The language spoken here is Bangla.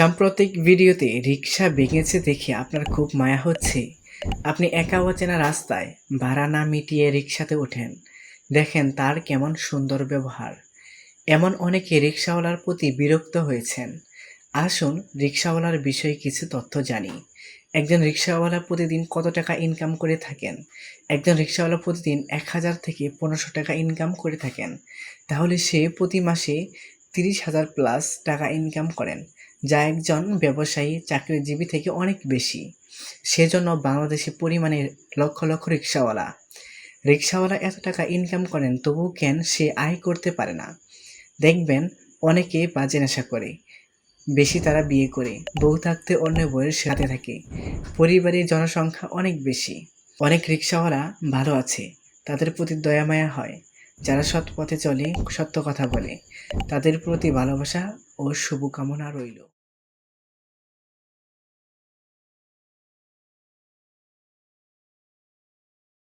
সাম্প্রতিক ভিডিওতে রিক্সা ভেঙেছে দেখে আপনার খুব মায়া হচ্ছে। আপনি একা অচেনা রাস্তায় ভাড়া না মিটিয়ে রিক্সাতে ওঠেন। দেখেন তার কেমন সুন্দর ব্যবহার। এমন অনেকে রিক্সাওয়ালার প্রতি বিরক্ত হয়েছেন। আসুন রিক্সাওয়ালার বিষয়ে কিছু তথ্য জানি। একজন রিক্সাওয়ালা প্রতিদিন কত টাকা ইনকাম করে থাকেন? একজন রিক্সাওয়ালা প্রতিদিন এক হাজার থেকে পনেরোশো টাকা ইনকাম করে থাকেন। তাহলে সে প্রতি মাসে তিরিশ হাজার প্লাস টাকা ইনকাম করেন, যা একজন ব্যবসায়ী চাকরিজীবী থেকে অনেক বেশি। সেজন্য বাংলাদেশে পরিমাণে লক্ষ লক্ষ রিক্সাওয়ালা। রিক্সাওয়ালা এত টাকা ইনকাম করেন, তবুও কেন সে আয় করতে পারে না? দেখবেন, অনেকে বাজে নেশা করে, বেশি তারা বিয়ে করে, বউ থাকতে অন্য বউয়ের সাথে থাকে পরিবারের জনসংখ্যা অনেক বেশি। অনেক রিক্সাওয়ালা ভালো আছে, তাদের প্রতি দয়া মায়া হয়। যারা সৎ পথে চলে সত্য কথা বলে তাদের প্রতি ভালোবাসা ও শুভকামনা রইল।